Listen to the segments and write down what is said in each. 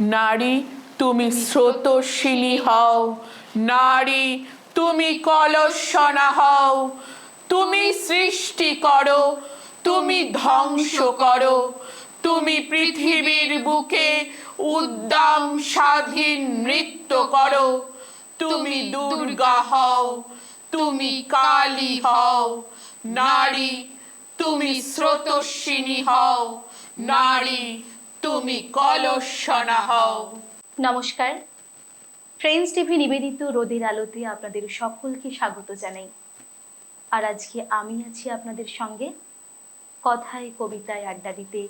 নারী, তুমি স্রোতস্বিনী হও। নারী, তুমি কলসনা হও। তুমি সৃষ্টি করো, তুমি ধ্বংস করো। তুমি পৃথিবীর বুকে উদ্দাম স্বাধীন নৃত্য করো। তুমি দুর্গা হও, তুমি কালী হও। নারী, তুমি স্রোতস্বিনী হও। নারী তুমি কলসনা হও। নমস্কার। ফ্রেন্ডস টিভি নিবেদিত রোদের আলোতে আপনাদের সকলকে স্বাগত জানাই। আর আজকে আমি আছি আপনাদের সঙ্গে কথায়, কবিতায় আড্ডা দিতে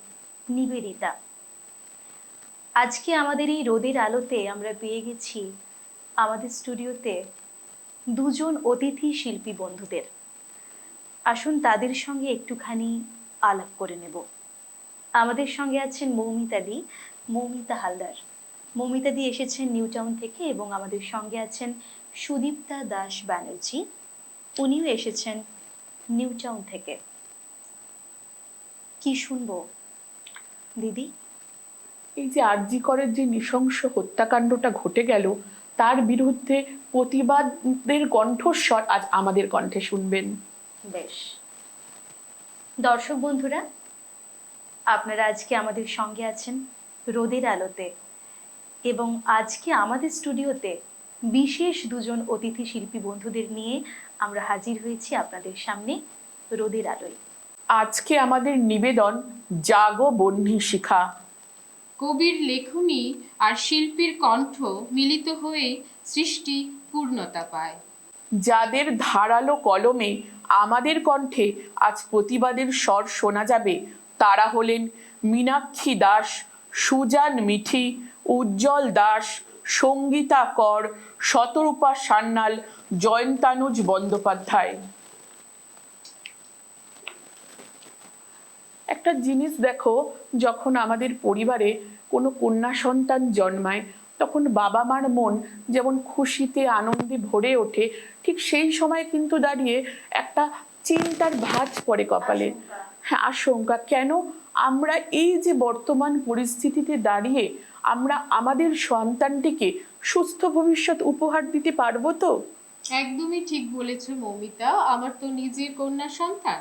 নিবেদিতা। আজকে আমাদের এই রোদের আলোতে আমরা পেয়ে গেছি আমাদের স্টুডিওতে দুজন অতিথি শিল্পী বন্ধুদের। আসুন তাদের সঙ্গে একটুখানি আলাপ করে নেব। আমাদের সঙ্গে আছেন মৌমিতা দি মৌমিতা হালদার। মৌমিতা দি এসেছেন নিউ টাউন থেকে এবং আমাদের সঙ্গে আছেন সুদীপ্তা দাস ব্যানার্জি। উনিও এসেছেন নিউ টাউন থেকে। কি শুনব? দিদি? এই যে আরজি করের যে নৃশংস হত্যাকাণ্ডটা ঘটে গেল তার বিরুদ্ধে প্রতিবাদের কণ্ঠস্বর আজ আমাদের কণ্ঠে শুনবেন। বেশ। দর্শক বন্ধুরা আপনারা আজকে আমাদের সঙ্গে আছেন রোদের আলোতে এবং আজকে আমাদের স্টুডিওতে বিশেষ দুজন অতিথি শিল্পী বন্ধুদের নিয়ে আমরা হাজির হয়েছি আপনাদের সামনে রোদের আলোয়। আজকে আমাদের নিবেদন জাগো বহ্নি শিখা। কবির লেখনী আর শিল্পীর কণ্ঠ মিলিত হয়ে সৃষ্টি পূর্ণতা পায়। যাদের ধারালো কলমে আমাদের কণ্ঠে আজ প্রতিবাদের স্বর শোনা যাবে তারা হলেন মীনাক্ষী দাস, সুজান মিঠি, উজ্জ্বল দাস, সঙ্গীতা কর, শতরূপা সান্যাল, জয়ন্তানুজ বন্দ্যোপাধ্যায়। একটা জিনিস দেখো, যখন আমাদের পরিবারে কোনো কন্যা সন্তান জন্মায়, তখন বাবা মার মন যেমন খুশিতে, আনন্দে ভরে ওঠে, ঠিক সেই সময় কিন্তু দাঁড়িয়ে একটা চিন্তার ভাঁজ পড়ে কপালে। হ্যাঁ আশঙ্কা। কেন? আমরা এই যে বর্তমান পরিস্থিতিতে দাঁড়িয়ে আমরা আমাদের সন্তানটিকে সুস্থ ভবিষ্যৎ উপহার দিতে পারব তো? একদমই ঠিক বলেছ মৌমিতা। আমার তো নিজের কন্যা সন্তান।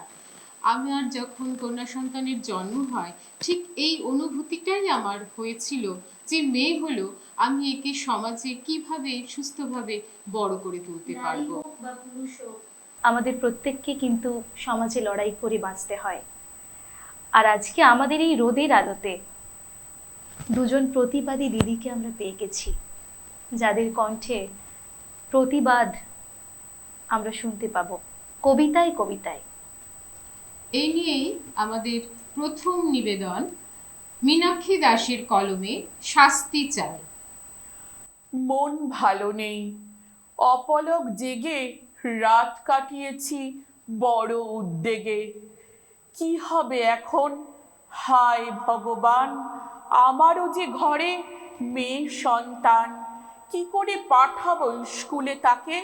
আমার যখন কন্যা সন্তানের জন্ম হয় ঠিক এই অনুভূতিটাই আমার হয়েছিল যে মেয়ে হলো আমি একে সমাজে কীভাবে সুস্থভাবে বড় করে তুলতে পারব। আমাদের প্রত্যেককে কিন্তু সমাজে লড়াই করে বাঁচতে হয়। আর আজকে আমাদের এই রোদের আলোতে দুজন প্রতিবাদী দিদিকে আমরা পেয়ে গেছি যাদের কণ্ঠে প্রতিবাদ আমরা শুনতে পাবো। কবিতায় কবিতায়। এই নিয়েই আমাদের প্রথম নিবেদন মীনাক্ষী দাসের কলমে শাস্তি চাই। মন ভালো নেই অপলক জেগে রাত কাটিয়েছি বড় উদ্বেগে। কি হবে এখন? হায় ভগবান, আমারও যে ঘরে মেয়ে সন্তান, কি করে পাঠাবো স্কুলে তাকে?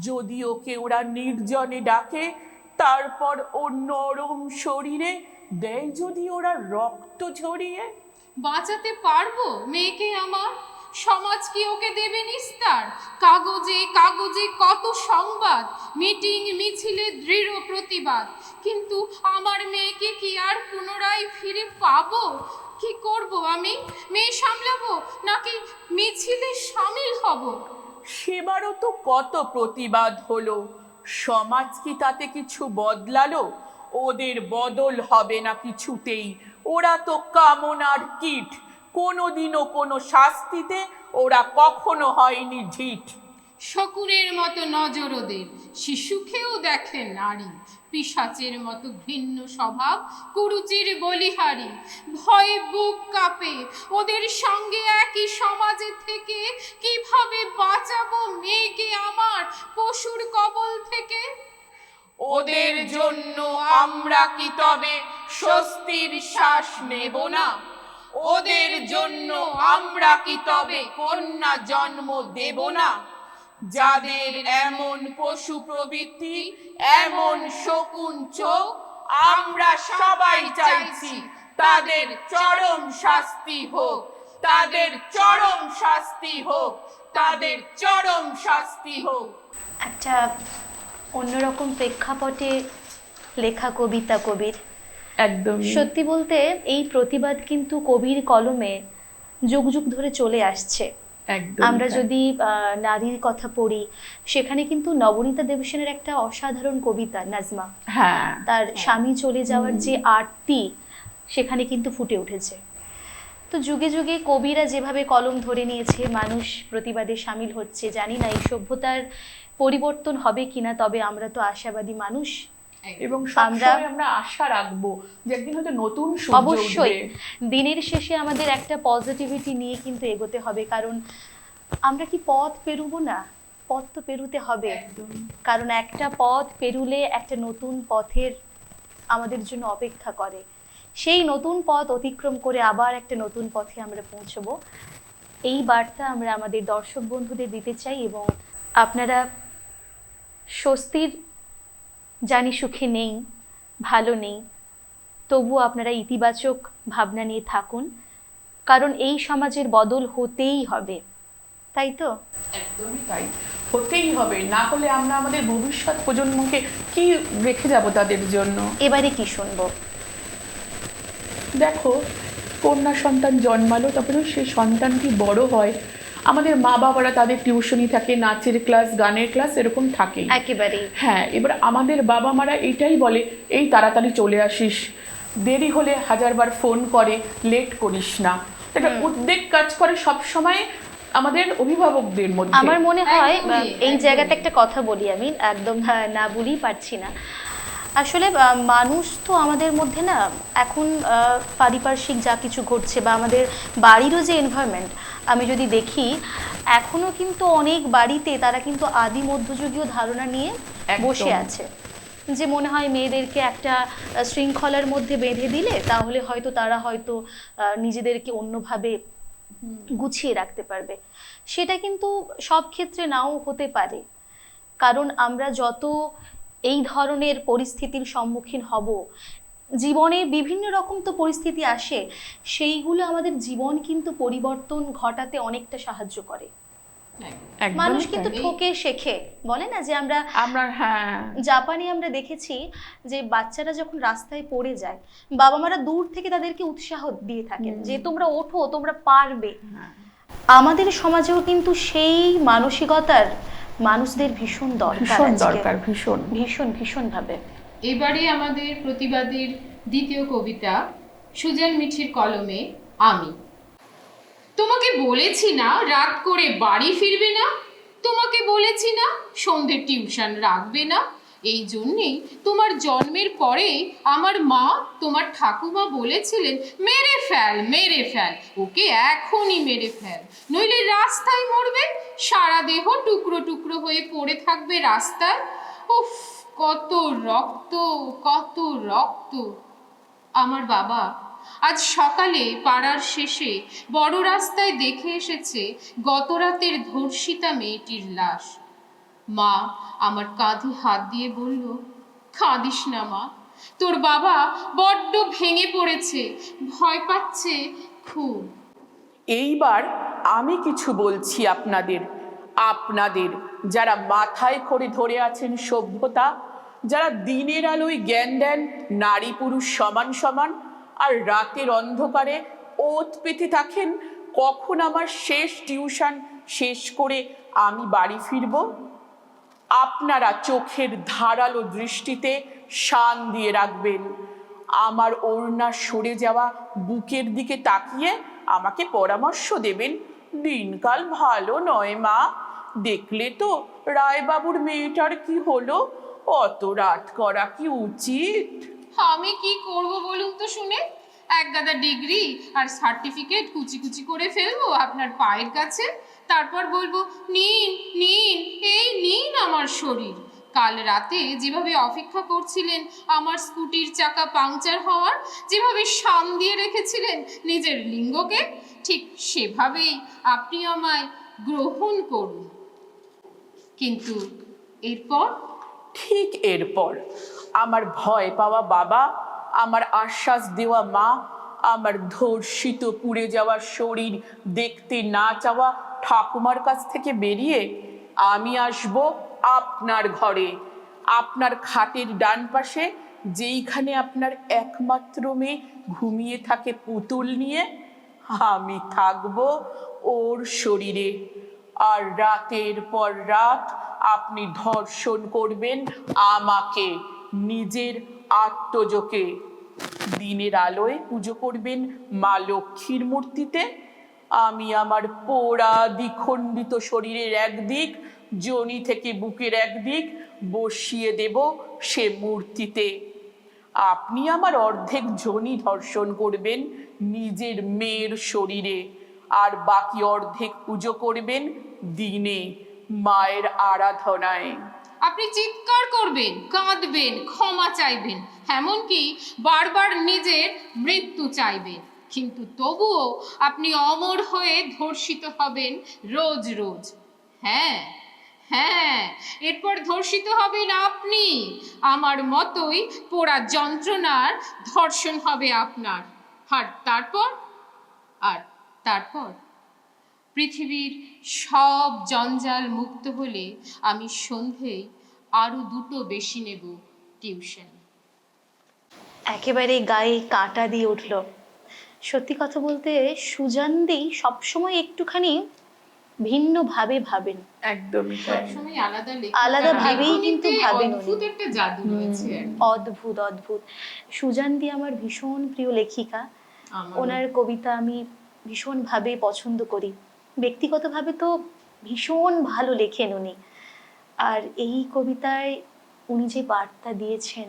যদি ওকে ওরা নির্জনে ডাকে, তারপর ও নরম শরীরে দেয় যদি ওরা রক্ত ঝরিয়ে। বাঁচাতে পারব মেয়েকে আমার? সমাজ কি ওকে দেবে নিস্তার? কাগজে কাগজে কত সংবাদ? মিটিং, মিছিলে দৃঢ় প্রতিবাদ। কিন্তু আমার মেয়েকে কি আর পুনরায় ফিরে পাবো? কি করব আমি? মেয়ে সামলাবো নাকি মিছিলে সামিল হব? সেবারও তো কত প্রতিবাদ হলো। সমাজ কি তাতে কিছু বদলালো? ওদের বদল হবে না কিছুতেই। ওরা তো কামনার কীট। কোনোদিনও কোনো শাস্তিতে ওরা কখনো হয়নি ঢিঠ। শকুরের মতো নজর ওদের শিশুকেও দেখে নারী। পিসাচের মতো ঘৃণ্য স্বভাব কুরুচির বলিহারি। ভয়ে বুক কাঁপে ওদের সঙ্গে একই সমাজে থেকে কীভাবে বাঁচাবো মেয়েকে আমার পশুর কবল থেকে? ওদের জন্য আমরা কি তবে স্বস্তির শ্বাস নেব না? ওদের জন্য আমরা কি তবে কন্যা জন্ম দেব না? যাদের এমন পশু প্রবৃত্তি এমন শকুন চোখ, আমরা সবাই চাইছি তাদের চরম শাস্তি হোক, তাদের চরম শাস্তি হোক, তাদের চরম শাস্তি হোক। একটা অন্যরকম প্রেক্ষাপটে লেখা কবিতা কবির একদম সত্যি বলতে এই প্রতিবাদ কিন্তু কবির কলমে যুগ যুগ ধরে চলে আসছে। আমরা যদি নারীর কথা পড়ি সেখানে কিন্তু নবনীতা দেবসেনের একটা অসাধারণ কবিতা নাজমা। হ্যাঁ। তার স্বামী চলে যাওয়ার যে আরতি সেখানে কিন্তু ফুটে উঠেছে। তো যুগে যুগে কবিরা যেভাবে কলম ধরে নিয়েছে মানুষ প্রতিবাদে সামিল হচ্ছে জানি না এই সভ্যতার পরিবর্তন হবে কিনা তবে আমরা তো আশাবাদী মানুষ। এবং আমরা- আমরা আশা রাখব যে একদিন হয়তো নতুন অবশ্যই। দিনের শেষে আমাদের একটা পজিটিভিটি নিয়ে কিন্তু এগোতে হবে কারণ আমরা কি পথ পেরুবো না? পথ তো পেরুতে হবে। কারণ একটা পথ পেরুলে একটা নতুন পথের আমাদের জন্য অপেক্ষা করে। সেই নতুন পথ অতিক্রম করে আবার একটা নতুন পথে আমরা পৌঁছবো। এই বার্তা আমরা আমাদের দর্শক বন্ধুদের দিতে চাই এবং আপনারা স্বস্তির জানি সুখে নেই ভালো নেই। তবু আপনারা ইতিবাচক ভাবনা নিয়ে থাকুন কারণ এই সমাজের বদল হতেই হবে তাই তো? একদমই তাই হতেই হবে। না হলে আমরা আমাদের ভবিষ্যৎ প্রজন্মকে কি রেখে যাব তাদের জন্য? এবারে কি শুনব? দেখো কন্যা সন্তান জন্মালো তারপরে সেই সন্তানটি বড় হয়। আমাদের মা বাবারা তাদের টিউশনি থাকে নাচের ক্লাস গানের ক্লাস এরকম থাকেই। একেবারেই। হ্যাঁ এবার আমাদের বাবা মারা এটাই বলে এই তাড়াতাড়ি চলে আসিস। দেরি হলে হাজারবার ফোন করে লেট করিস না। একটা উদ্বেগ কাজ করে সব সময় আমাদের অভিভাবকদের মধ্যে। আমার মনে হয় এই জায়গাতে একটা কথা বলি আমি একদম না বলেই পারছি না। আসলে মানুষ তো আমাদের মধ্যে না এখন পারিপার্শ্বিক যা কিছু ঘটছে বা আমাদের বাড়িরও যে এনভায়রনমেন্ট আমি যদি দেখি এখনও কিন্তু অনেক বাড়িতে তারা কিন্তু আদি মধ্যযুগীয় ধারণা নিয়ে বসে আছে। যে মনে হয় মেয়েদেরকে একটা শৃঙ্খলার মধ্যে বেঁধে দিলে তাহলে হয়তো তারা হয়তো নিজেদেরকে অন্যভাবে গুছিয়ে রাখতে পারবে। সেটা কিন্তু সব ক্ষেত্রে নাও হতে পারে। কারণ আমরা যত এই ধরনের পরিস্থিতির সম্মুখীন হব। জীবনে বিভিন্ন রকম তো পরিস্থিতি আসে সেইগুলো আমাদের জীবন কিন্তু পরিবর্তন ঘটাতে অনেকটা সাহায্য করে। মানুষ কিন্তু। ঠকে শেখে বলে না যে আমরা আমরা হ্যাঁ। জাপানে আমরা দেখেছি যে বাচ্চারা যখন রাস্তায় পড়ে যায় বাবা মারা দূর থেকে তাদেরকে উৎসাহ দিয়ে থাকেন যে তোমরা ওঠো তোমরা পারবে। হ্যাঁ। আমাদের সমাজেও কিন্তু সেই মানসিকতার মানুষদের ভীষণ দরকার ভীষণ দরকার ভীষণ। ভীষণ ভীষণ ভাবে এবারে আমাদের প্রতিবাদীর দ্বিতীয় কবিতা সুজন মিঠির কলমে আমি। তোমাকে বলেছি না রাত করে বাড়ি ফিরবে না? তোমাকে বলেছি না সন্ধ্যে টিউশন রাখবে না? এই জন্যেই তোমার জন্মের পরে আমার মা তোমার ঠাকুমা বলেছিলেন, মেরে ফেল মেরে ফেল, ওকে এখনই মেরে ফেল। নইলে রাস্তায় মরবে, সারা দেহ টুকরো টুকরো হয়ে পড়ে থাকবে রাস্তায়। উফ, কত রক্ত কত রক্ত। আমার বাবা আজ সকালে পাড়ার শেষে বড় রাস্তায় দেখে এসেছে গত রাতের ধর্ষিতা মেয়েটির লাশ। মা আমার কাঁধে হাত দিয়ে বলল, কাঁদিস না মা, তোর বাবা বড্ড ভেঙে পড়েছে, ভয় পাচ্ছে খুব। এইবার আমি কিছু বলছি আপনাদের। আপনাদের যারা মাথায় করে ধরে আছেন সভ্যতা, যারা দিনের আলোয় জ্ঞান দেন, নারী পুরুষ সমান সমান, আর রাতের অন্ধকারে ওত পেতে থাকেন, কখন আমার শেষ টিউশন শেষ করে আমি বাড়ি ফিরবো? আপনারা চোখের ধারালো দৃষ্টিতে শান দিয়ে রাখবেন। আমার ওড়না সরে যাওয়া বুকের দিকে তাকিয়ে আমাকে পরামর্শ দেবেন। দিনকাল ভালো নয়, মা। দেখলে তো রায়বাবুর মেয়েটার কি হলো? অত রাত করা কি উচিত? আমি কি করব বলুন তো শুনে? এক গাদা ডিগ্রি আর সার্টিফিকেট কুচি কুচি করে ফেলব আপনার পায়ের কাছে? তারপর বলব নিন নিন এই নিন আমার শরীর। কাল রাতে যেভাবে অপেক্ষা করছিলেন, আমার স্কুটির চাকা পাংচার হওয়ার, যেভাবে শান দিয়ে রেখেছিলেন নিজের লিঙ্গকে, ঠিক সেভাবেই আপনি আমায় গ্রহণ করুন। কিন্তু এরপর? ঠিক এরপর, আমার ভয় পাওয়া বাবা, আমার আশ্বাস দেওয়া মা, আমার ধর্ষিত পুড়ে যাওয়া শরীর দেখতে না চাওয়া ঠাকুমার কাছ থেকে বেরিয়ে আমি আসব আপনার ঘরে। আপনার খাটের ডান পাশে, যেইখানে আপনার একমাত্র মেয়ে ঘুমিয়ে থাকে পুতুল নিয়ে, আমি থাকব ওর শরীরে। আর রাতের পর রাত আপনি ধর্ষণ করবেন আমাকে, নিজের আত্মজকে। দিনের আলোয় পুজো করবেন মা লক্ষ্মীর মূর্তিতে আমি আমার পোড়া দ্বিখণ্ডিত শরীরের একদিক জনি থেকে বুকের একদিক বসিয়ে দেব সে মূর্তিতে। আপনি আমার অর্ধেক জনি ধর্ষণ করবেন নিজের মেয়ের শরীরে, আর বাকি অর্ধেক পুজো করবেন দিনে, মায়ের আরাধনায়। আপনি চিৎকার করবেন, কাঁদবেন, ক্ষমা চাইবেন, এমনকি বারবার নিজের মৃত্যু চাইবেন। কিন্তু তবুও আপনি অমর হয়ে ধর্ষিত হবেন রোজ রোজ। হ্যাঁ হ্যাঁ এরপর ধর্ষিত হবেন আপনি। আমার মতোই পোড়া যন্ত্রণার ধর্ষণ হবে আপনার। আর তারপর? আর তারপর? পৃথিবীর সব জঞ্জাল মুক্ত হলে আমি সন্ধেয় আরও দুটো বেশি নেব টিউশন। একেবারে গায়ে কাঁটা দিয়ে উঠল। সত্যি কথা বলতে সুজানদি সবসময় একটুখানি ভিন্নভাবে ভাবেন। একদমই সবসময় আলাদা আলাদা ভাবেই কিন্তু ভাবেন উনি। অদ্ভুত একটা জাদু রয়েছে আর অদ্ভুত অদ্ভুত। সুজানদি আমার ভীষণ প্রিয় লেখিকা। ওনার কবিতা আমি ভীষণভাবে পছন্দ করি। ব্যক্তিগতভাবে তো ভীষণ ভালো লেখেন উনি। আর এই কবিতায় উনি যে বার্তা দিয়েছেন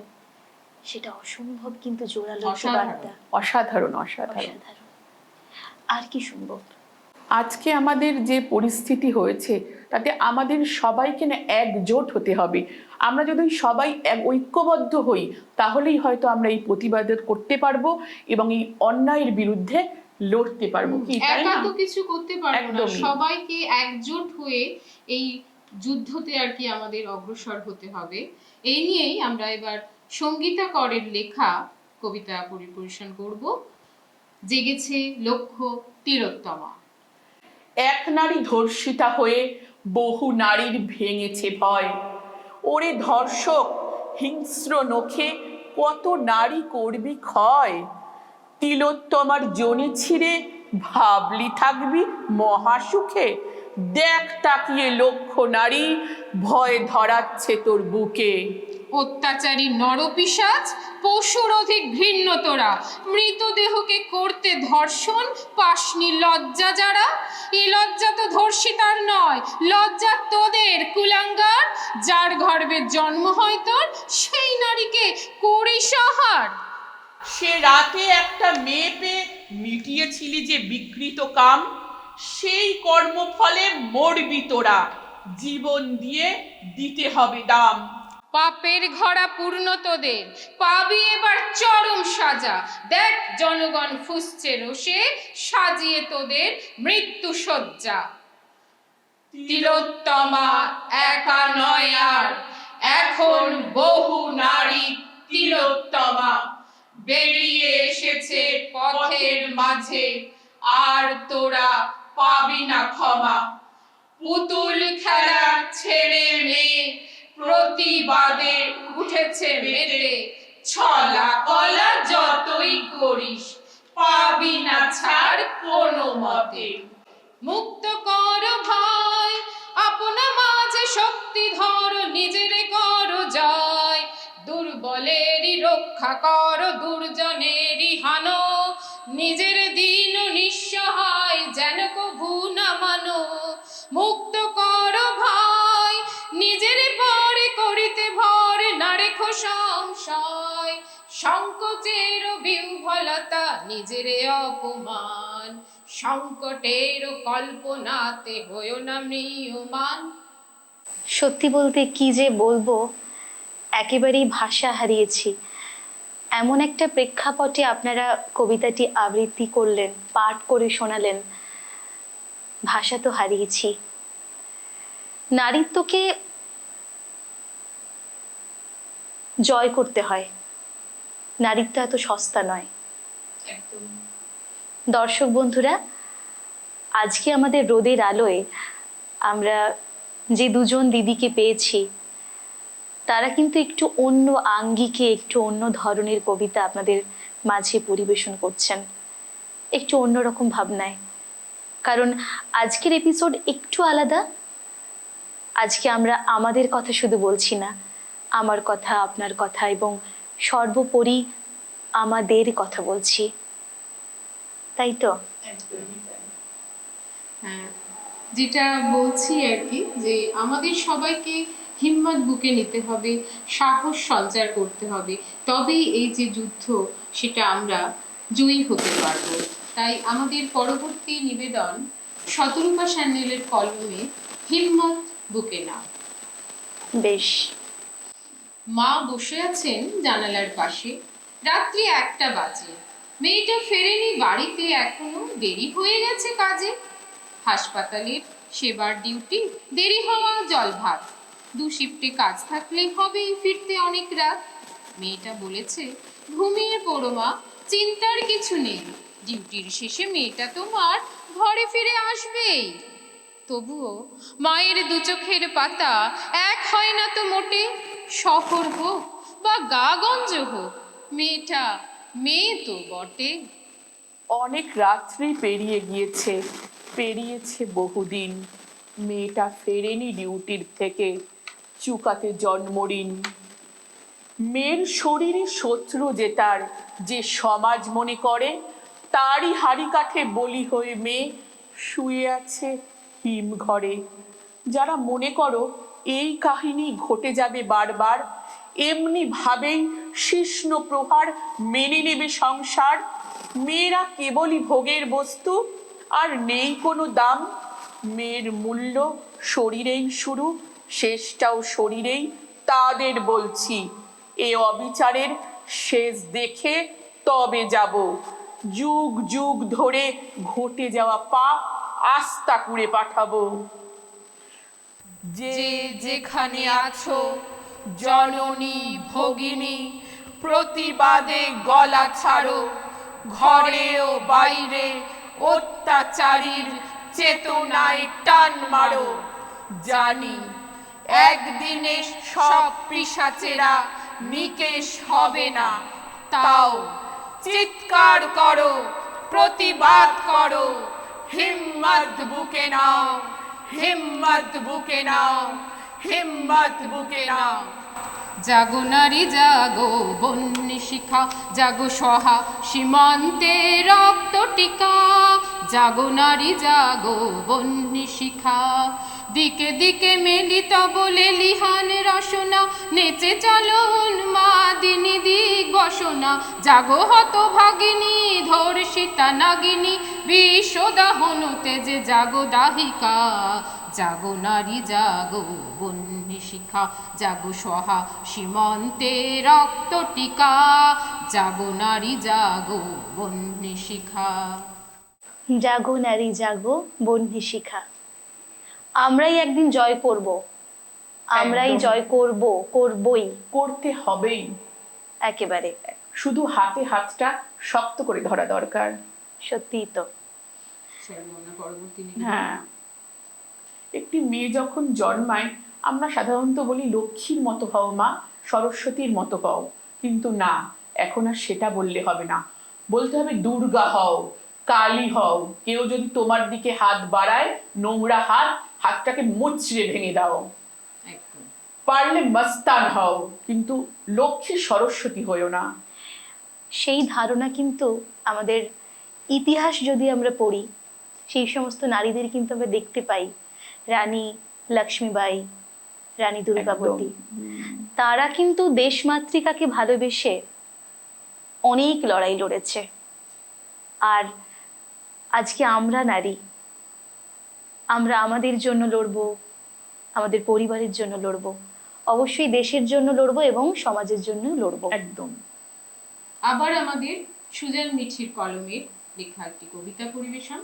সেটা অসম্ভব কিন্তু জোরালো অসাধারণ। বার্তা। অসাধারণ অসাধারণ। অসাধারণ। আর কি শুনব? আজকে আমাদের যে পরিস্থিতি হয়েছে তাতে আমাদের সবাইকে না একজোট হতে হবে। আমরা যদি সবাই এক ঐক্যবদ্ধ হই তাহলেই হয়তো আমরা এই প্রতিবাদ করতে পারব এবং এই অন্যায়ের বিরুদ্ধে লড়তে পারব। কি একা তো কিছু করতে পারব না। সবাইকে একজোট হয়ে এই যুদ্ধতে আর কি আমাদের অগ্রসর হতে হবে। এই নিয়েই আমরা এবার সঙ্গীতা করের লেখা কবিতা পরিবেশন করব। জেগেছে লক্ষ্য তিলোত্তমা। এক নারী ধর্ষিতা হয়ে বহু নারীর ভেঙেছে ভয়। ওরে ধর্ষক, হিংস্র নখে কত নারী করবি ক্ষয়? তিলোত্তমার জনি ছিঁড়ে ভাবলি থাকবি মহাসুখে। দেখ তাকিয়ে লক্ষ নারী ভয় ধরাচ্ছে তোর বুকে। অত্যাচারী নরপিসাচ পশুর অধিক ঘৃণ্য তোরা। মৃতদেহকে করতে ধর্ষণ পাশনি লজ্জা যারা। এ লজ্জা তো ধর্ষিতার নয় লজ্জা তোদের কুলাঙ্গার। যার গর্ভে জন্ম হয় তোর সেই নারীকে করি আহার সে রাতে একটা মেয়ে পেয়ে মিটিয়েছিলি যে বিকৃত কাম? সেই কর্মফলে মরবি তোরা। জীবন দিয়ে দিতে হবে দাম। পাপের ঘরা পূর্ণ তোদের। পাবি এবার চরম সাজা। দেখ, জনগণ ফুসছে রোষে, সাজিয়ে তোদের মৃত্যু সজ্জা তিলোত্তমা একা নয় আর, এখন বহু নারী তিলোত্তমা। বেরিয়ে এসেছে পথের মাঝে, আর তোরা পাবি না ক্ষমা। পুতুল খেলা ছেড়ে মেয়ে প্রতিবাদে উঠেছে মেতে। ছলা কলা যতই করিস, পাবি না ছাড় কোনো মতে। মুক্ত কর ভাই, আপনা মাঝে শক্তি ধর, নিজের কর জয় দুর্বলেরই রক্ষা কর, দুর্জনেরই হানো। নিজের দিন নিঃসহায় যেন কভু না মানো, মুক্ত কর ভাই নিজের পরে করিতে ভর না রেখো সংশয়, সংকোচের বিহ্বলতা, নিজের অপমান, সংকটের কল্পনাতে হয়েও না মৃয়মান সত্যি বলতে কি যে বলব, একেবারেই ভাষা হারিয়েছি। এমন একটা প্রেক্ষাপটে আপনারা কবিতাটি আবৃত্তি করলেন, পাঠ করে শোনালেন। ভাষা তো হারিয়েছি। নারীত্বকে জয় করতে হয়। নারীত্ব এত সস্তা নয়। দর্শক বন্ধুরা আজকে আমাদের রোদের আলোয় আমরা যে দুজন দিদিকে পেয়েছি তারা কিন্তু একটু অন্য আঙ্গিকে একটু অন্য ধরনের কবিতা আপনাদের মাঝে পরিবেশন করছেন। একটু অন্যরকম ভাবনায়। কারণ আজকের এপিসোড একটু আলাদা। আজকে আমরা আমাদের কথা শুধু বলছি না, আমার কথা, আপনার কথা এবং সর্বোপরি আমাদের কথা বলছি। তাই তো? হ্যাঁ যেটা বলছি আর কি, যে আমাদের সবাইকে হিম্মত বুকে নিতে হবে, সাহস সঞ্চার করতে হবে। তবেই এই যে যুদ্ধ, সেটা আমরা জয়ী হতে পারব। তাই আমাদের পরবর্তী নিবেদন শতরূপা স্যান্ডেলের কলমে হিম্মত বুকে না বেশ। মা বসে আছেন জানালার পাশে। রাত্রি একটা বাজে। মেয়েটা ফেরেনি বাড়িতে এখনও। দেরি হয়ে গেছে কাজে। হাসপাতালের সেবার ডিউটি। দেরি হওয়া জল ভাত দু শিফটে কাজ থাকলে হবেই ফিরতে অনেক রাত। মেয়েটা বলেছে ঘুমিয়ে পড়ো মা চিন্তার কিছু নেই। ডিউটির শেষে মেয়েটা তোমার ঘরে ফিরে আসবেই। তবুও মায়ের দু চোখের পাতা এক হয় না তো মোটে। শহর হোক বা গাগঞ্জ হোক, মেয়েটা মেয়ে তো বটে। অনেক রাত্রি পেরিয়ে গিয়েছে, পেরিয়েছে বহুদিন। মেয়েটা ফেরেনি ডিউটির থেকে, চুকাতে জন্মঋণ মেয়ের শরীরে শত্রু যে তার, যে সমাজ মনে করে তারই হাড়ি কাঠে বলি হয়ে মেয়ে শুয়ে আছে হিম ঘরে। যারা মনে করো এই কাহিনী ঘটে যাবে বারবার, এমনি ভাবেই শিষ্ণ প্রহার মেনে নেবে সংসার। মেয়েরা কেবলই ভোগের বস্তু, আর নেই কোনো দাম। মেয়ের মূল্য শরীরেই শুরু, শেষটাও শরীরেই। তাদের বলছি, এ অবিচারের শেষ দেখে তবে যাব। যুগ যুগ ধরে ঘটে যাওয়া পাপ আস্তা করে পাঠাবো। যে যেখানে আছো, জননী, ভগিনী, প্রতিবাদে গলা ছাড়ো, ঘরে ও বাইরে অত্যাচারীর চেতনায় টান মারো। জানি একদিনে সব পিসাচেরা নিকেশ হবে না, তাও চিৎকার করো, প্রতিবাদ করো। হিম্মত বুকে নাও, হিম্মত বুকে নাও, হিম্মত বুকে নাও। জাগো নারী, জাগো বন্যী শিখা, জাগো সহা সীমান্তে রক্ত টিকা। জাগো নারী, জাগো বন্যী শিখা দিকে দিকে মেলিত বলে লিহান রসনা। নেচে চলো উন্মাদিনী দিক বসনা জাগো হত ভাগিনী ধর্ষিতা নাগিনী। বিশ্বদাহন যে জাগো দাহিকা, জাগো নারী, জাগো বন্যী শিখা জাগো সহা সীমান্তে রক্ত টিকা। জাগো নারী, জাগো বন্যী শিখা জাগো নারী, জাগো বন্যী শিখা আমরাই একদিন জয় করব। আমরাই জয় করব করবই। করতে হবেই। একেবারে। শুধু হাতে হাতটা শক্ত করে ধরা দরকার। সত্যিই তো। হ্যাঁ। একটি মেয়ে যখন জন্মায় আমরা সাধারণত বলি লক্ষ্মীর মতো হও মা সরস্বতীর মতো হও। কিন্তু না এখন আর সেটা বললে হবে না। বলতে হবে দুর্গা হও কালী হও। কেউ যদি তোমার দিকে হাত বাড়ায় নোংরা হাত হাতটাকে মুচড়ে ভেঙে দাও। পারলে মস্তান হও কিন্তু লক্ষ্মী সরস্বতী হয়েও না। সেই ধারণা কিন্তু আমাদের ইতিহাস যদি আমরা পড়ি সেই সমস্ত নারীদের কিন্তু আমরা দেখতে পাই। রানী লক্ষ্মীবাই রানী দুর্গাবতী। তারা কিন্তু দেশমাতৃকাকে ভালোবেসে অনেক লড়াই লড়েছে। আর আজকে আমরা নারী আমরা আমাদের জন্য লড়বো আমাদের পরিবারের জন্য লড়বো অবশ্যই দেশের জন্য লড়বো এবং সমাজের জন্য লড়ব। একদম। আবার আমাদের সুজন মিঠির কলমের লেখা একটি কবিতা পরিবেশন।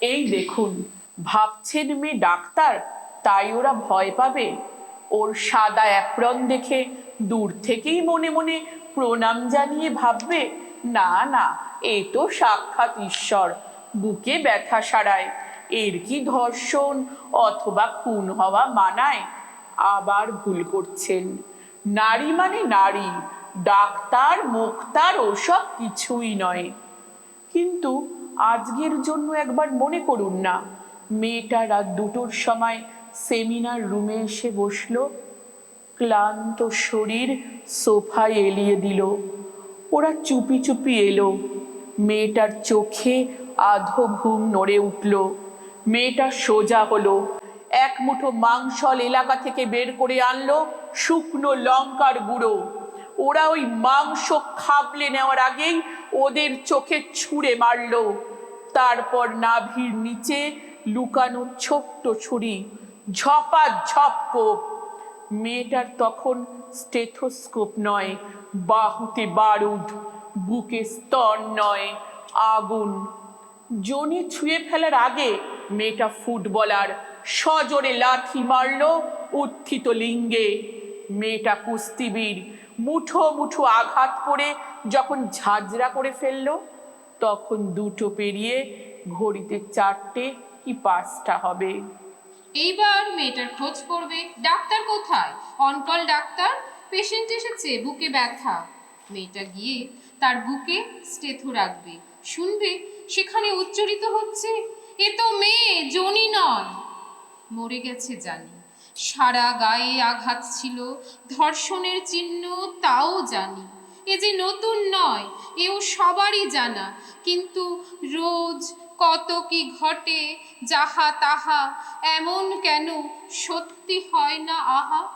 এই দেখুন ভাবছেন মেয়ে ডাক্তার তাই ওরা ভয় পাবে। ওর সাদা অ্যাপ্রন দেখে দূর থেকেই মনে মনে প্রণাম জানিয়ে ভাববে না না এ তো সাক্ষাৎ ঈশ্বর বুকে ব্যথা সারায়। এর কি ধর্ষণ অথবা খুন হওয়া মানায়? আবার ভুল করছেন। নারী মানে নারী, ডাক্তার, মুক্তার ওসব কিছুই নয়। কিন্তু আজকের জন্য একবার মনে করুন না, মেয়েটা রাত দুটোর সময় সেমিনার রুমে এসে বসল, ক্লান্ত শরীর সোফায় এলিয়ে দিল। ওরা চুপি চুপি এলো। মেয়েটার চোখে আধো ঘুম নড়ে উঠল। মেয়েটা সোজা হলো। এক মুঠো মাংসল এলাকা থেকে বের করে আনলো শুকনো লঙ্কার গুঁড়ো। ওরা ওই মাংস খাবলে নেওয়ার আগেই ওদের চোখে ছুঁড়ে মারলো। তারপর নাভির নিচে লুকানো ছোট্ট ছুরি ঝপা ঝপ কোপ। মেয়েটার তখন স্টেথোস্কোপ নয়, বাহুতে বারুদ, বুকে স্তর নয়, আগুন। জনি ছুঁয়ে ফেলার আগে মেয়েটা ফুটবলার সজোরে লাথি মারল উত্থিত লিঙ্গে। মেয়েটা কুস্তিবীর মুঠো মুঠো আঘাত করে যখন ঝাঁঝরা করে ফেলল, তখন দুটো পেরিয়ে ঘড়িতে চারটে কি পাঁচটা হবে। এইবার মেয়েটার খোঁজ করবে, ডাক্তার কোথায়? On call doctor? পেশেন্ট এসেছে, বুকে ব্যথা। মেয়েটা গিয়ে তার বুকে স্টেথো রাখবে। শুনবে, সেখানে উচ্চারিত হচ্ছে এ তো মেয়ে, জনি নয়। মরে গেছে জানি। সারা গায়ে আঘাত ছিল, ধর্ষণের চিহ্ন তাও জানি। এ যে নতুন নয়, এও সবারই জানা। কিন্তু রোজ কত কি ঘটে, যাহা তাহা এমন কেন সত্যি হয় না আহা?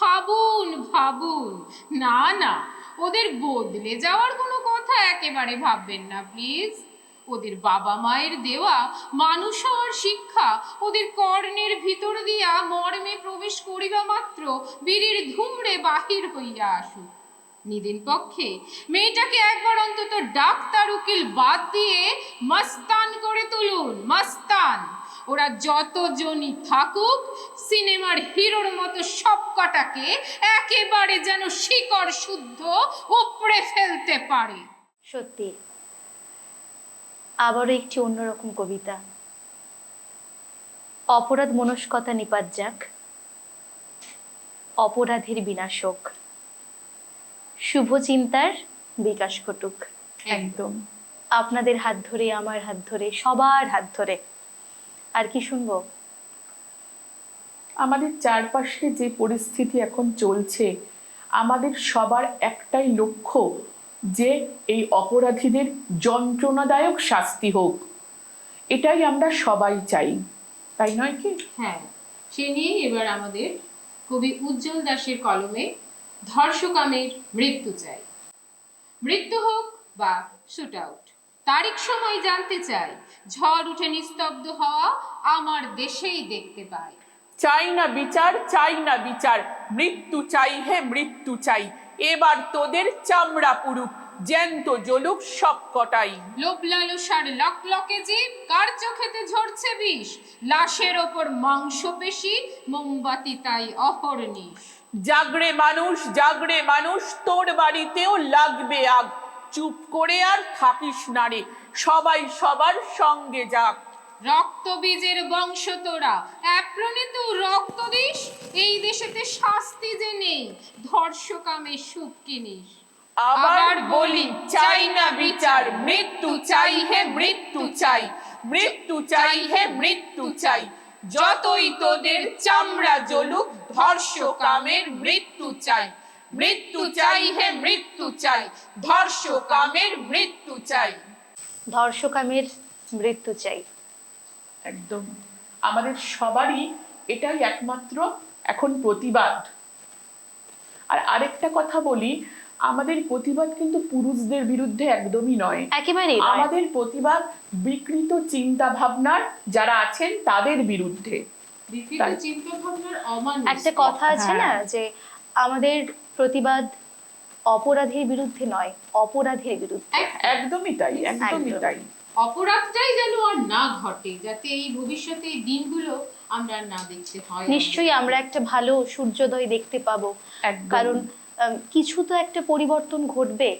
ভাবুন ভাবুন। না না, ওদের বদলে যাওয়ার কোনো কথা একেবারে ভাববেন না, প্লিজ। ওদের বাবা মায়ের দেওয়া মানুষ হওয়ার শিক্ষা ওদের কর্ণের ভিতর দিয়া মর্মে প্রবেশ করিবা মাত্র, বীরের ধুমড়ে বাহির হইয়া আসুক। নিদিন পক্ষে মেয়েটাকে একবার অন্তত ডাক্তার উকিল বাদ দিয়ে মাস্তান করে তুলুন, মাস্তান। ওরা যতজনই থাকুক, সিনেমার হিরোর মতো সব কটাকে একেবারে যেন শিকড় শুদ্ধ উপড়ে ফেলতে পারে। সত্যি। আবারও একটি অন্যরকম কবিতা। অপরাধ মনস্কতা নিপাত যাক অপরাধের বিনাশক। শুভ চিন্তার বিকাশ ঘটুক। একদম। আপনাদের হাত ধরে আমার হাত ধরে সবার হাত ধরে। আর কি শুনব? আমাদের চারপাশে যে পরিস্থিতি এখন চলছে আমাদের সবার একটাই লক্ষ্য যে এই অপরাধীদের যন্ত্রণাদায়ক শাস্তি হোক এটাই আমরা সবাই চাই তাই নয় কি? হ্যাঁ সে নিয়েই এবার আমাদের কবি উজ্জ্বল দাসের কলমে ধর্ষকামের মৃত্যু চাই। মৃত্যু হোক বা শুট আউট তারিখ সময় জানতে চাই। ঝড় উঠে নিস্তব্ধ হওয়া আমার দেশেই দেখতে পাই। চাই না বিচার চাই না বিচার মৃত্যু চাই হে মৃত্যু চাই। এবার তোদের চামড়া পুরুক জ্যান্ত জ্বলুক সব কটাই। লোভ লালসার লক লকে জীব কার চোখেতে ঝরছে বিষ? লাশের ওপর মাংস পেশি মোমবাতি তাই অহর্নিশ। জাগরে মানুষ জাগরে মানুষ তোর বাড়িতেও লাগবে আগ। চুপ করে আর থাকিস না রে সবাই সবার সঙ্গে যাক। রক্ত বীজের বংশ তোরা। অ্যাপ্রণিত রক্ত দিস এই দেশেতে শাস্তি যে নেই ধর্ষকামে সুখ কিনিস আবার বলি চাই না বিচার মৃত্যু চাই হে মৃত্যু চাই মৃত্যু চাই হে মৃত্যু চাই। যতই তোদের চামড়া জ্বলুক ধর্ষকামের মৃত্যু চাই। মৃত্যু চাই হে মৃত্যু চাই ধর্ষকামের মৃত্যু চাই। ধর্ষকামের মৃত্যু চাই। একদম। আমাদের সবারই এটাই একমাত্র এখন প্রতিবাদ। আর আরেকটা কথা বলি আমাদের প্রতিবাদ কিন্তু পুরুষদের বিরুদ্ধে একদমই নয়। একেবারেই নয়। আমাদের প্রতিবাদ বিকৃত চিন্তা ভাবনার যারা আছেন তাদের বিরুদ্ধে। একটা কথা আছে না হ্যাঁ। যে আমাদের প্রতিবাদ অপরাধের বিরুদ্ধে নয় অপরাধের বিরুদ্ধে। একদমই তাই একদমই তাই। অপরাধটাই যেন আর না ঘটে যাতে এই ভবিষ্যতে এই দিনগুলো আমরা না দেখতে হয়। নিশ্চয়ই আমরা একটা ভালো সূর্যোদয় দেখতে পাবো। কারণ কিছু তো একটা পরিবর্তন ঘটবে।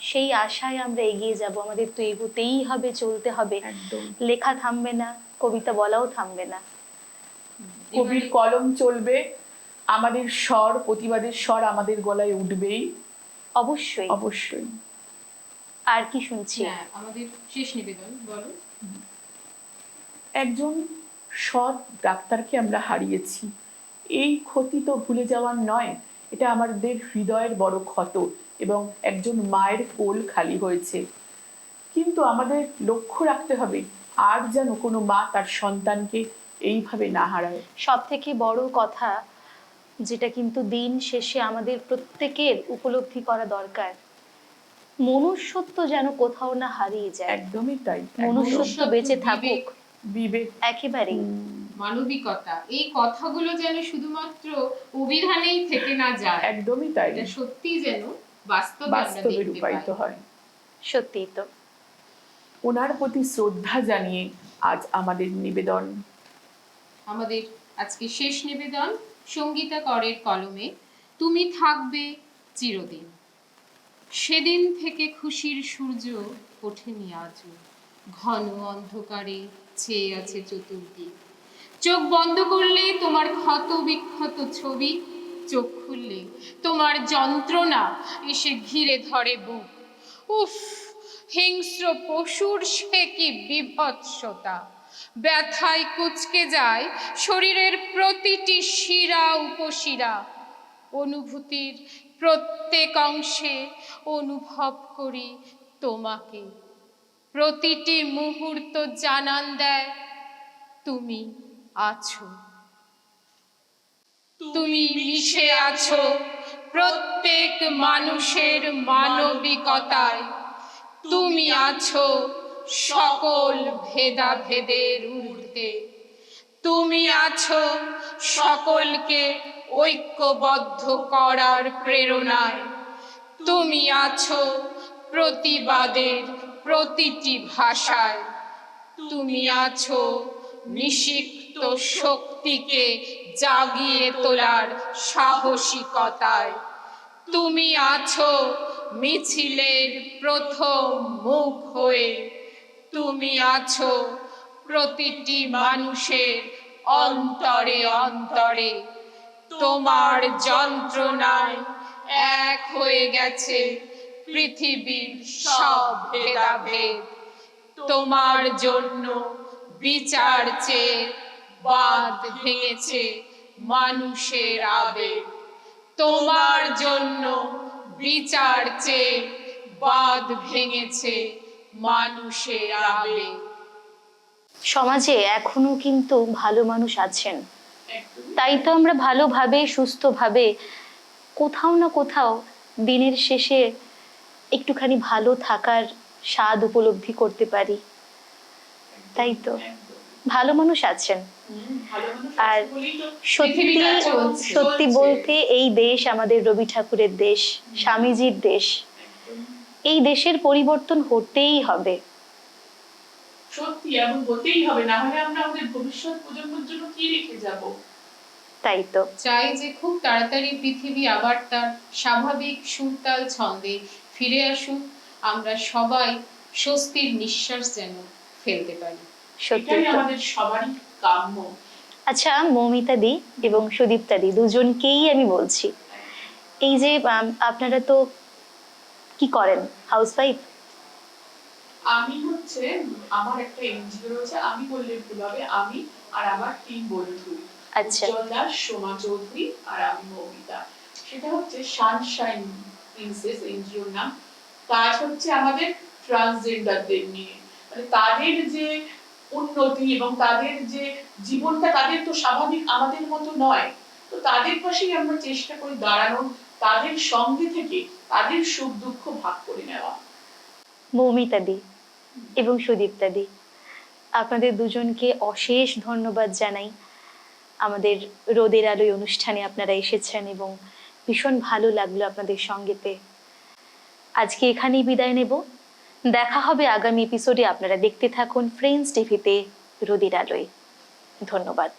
সেই আশায় আমরা এগিয়ে যাব। আমাদের তো এগোতেই হবে চলতে হবে। লেখা থামবে না কবিতা বলাও থামবে না। কবির কলম চলবে আমাদের স্বর প্রতিবাদের স্বর আমাদের গলায় উঠবেই। অবশ্যই। অবশ্যই। আর কি শুনছি? হ্যাঁ আমাদের শেষ নিবেদন বলো। একজন সৎ ডাক্তারকে আমরা হারিয়েছি। এই ক্ষতি তো ভুলে যাওয়ার নয় এটা আমাদের হৃদয়ের বড় ক্ষত এবং একজন মায়ের কোল খালি হয়েছে। কিন্তু আমাদের লক্ষ্য রাখতে হবে আর যেন কোনো মা তার সন্তানকে এইভাবে না হারায়। সব থেকে বড় কথা যেটা কিন্তু দিন শেষে আমাদের প্রত্যেকের উপলব্ধি করা দরকার মনুষ্যত্ব যেন কোথাও না হারিয়ে যায়। একদমই তাই মনুষ্যত্ব বেঁচে থাকুক। বিবেক। একেবারেই। মানবিকতা। এই কথাগুলো যেন শুধুমাত্র অভিধানেই থেকে না যায়। একদমই তাই। এটা সত্যি যেন বাস্তবে রূপায়িত হয়। সত্যিই তো। ওনার প্রতি শ্রদ্ধা জানিয়ে আজ আমাদের নিবেদন। আমাদের আজকে শেষ নিবেদন সঙ্গীতা করের কলমে তুমি থাকবে চিরদিন। সেদিন থেকে খুশির সূর্য ওঠেনি আজও। ঘন অন্ধকারে চেয়ে আছে চতুর্দিক। চোখ বন্ধ করলে তোমার ক্ষত বিক্ষত ছবি, চোখ খুললে তোমার যন্ত্রণা এসে ঘিরে ধরে বুক। উফ, হিংস্র পশুর সে কি বিভৎসতা। ব্যথায় কুচকে যায় শরীরের প্রতিটি শিরা উপশিরা। অনুভূতির প্রত্যেক অংশে অনুভব করি তোমাকে। প্রতিটি মুহূর্ত জানান দেয়, তুমি আছো। তুমি মিশে আছো। প্রত্যেক মানুষের মানবিকতায়, তুমি আছো। সকল ভেদাভেদের ঊর্ধ্বে তুমি আছো। সকলকে ঐক্যবদ্ধ করার প্রেরণায়। তুমি আছো প্রতিবাদের প্রতিটি ভাষায়। তুমি আছো নিষিক্ত শক্তিকে জাগিয়ে তোলার সাহসিকতায়। তুমি আছো মিছিলের প্রথম মুখ হয়ে। তুমি আছো প্রতিটি মানুষের অন্তরে অন্তরে। তোমার যন্ত্রণায় এক হয়ে গেছে পৃথিবীর সব ভেদাভেদ। তোমার জন্য বিচার চেয়ে বাঁধ ভেঙেছে মানুষের আবেগ। তোমার জন্য বিচার চেয়ে বাঁধ ভেঙেছে মানুষের আবেগ। সমাজে এখনও কিন্তু ভালো মানুষ আছেন। তাই তো আমরা ভালোভাবে, সুস্থভাবে কোথাও না কোথাও দিনের শেষে একটুখানি ভালো থাকার স্বাদ উপলব্ধি করতে পারি। তাই তো? ভালো মানুষ আছেন। আর সত্যি সত্যি বলতে এই দেশ আমাদের রবি ঠাকুরের দেশ, স্বামীজির দেশ। এই দেশের পরিবর্তন হতেই হবে। সত্যি এমন হতেই হবে না হলে আমরা আমাদের ভবিষ্যৎ প্রজন্মের জন্য কি রেখে যাব? তাই তো। চাই যে খুব তাড়াতাড়ি পৃথিবী আবার তার স্বাভাবিক সুরতাল ছন্দে ফিরে আসুক আমরা সবাই স্বস্তির নিঃশ্বাস যেন ফেলতে পারি। সত্যি আমাদের সবারই কাম্য। আচ্ছা মৌমিতা দি এবং সুদীপ্তা দি দুজনকেই আমি বলছি। এই যে আপনারা তো কি করেন? হাউসওয়াইফ? আমি হচ্ছে আমার একটা এনজিও রয়েছে আমি বললে ভুল হবে আমি আর আমার তিন বন্ধু। আচ্ছা। দাস সোমা চৌধুরী আর আমি মৌমিতা। সেটা হচ্ছে সানশাইন প্রিন্সেস এনজিওর নাম। কাজ হচ্ছে আমাদের ট্রান্সজেন্ডারদের নিয়ে। মানে তাদের যে উন্নতি এবং তাদের যে জীবনটা তাদের তো স্বাভাবিক আমাদের মতো নয়। তো তাদের পাশেই আমরা চেষ্টা করি দাঁড়ানোর তাদের সঙ্গে থেকে তাদের সুখ দুঃখ ভাগ করে নেওয়া। মৌমিতা দি। এবং সুদীপ্তা দি। আপনাদের দুজনকে অশেষ ধন্যবাদ জানাই। আমাদের রোদের আলোয় অনুষ্ঠানে আপনারা এসেছেন এবং ভীষণ ভালো লাগল আপনাদের সঙ্গেতে আজকে এখানেই বিদায় নেব। দেখা হবে আগামী এপিসোডে আপনারা দেখতে থাকুন ফ্রেন্ডস টিভিতে রোদের আলোয়। ধন্যবাদ।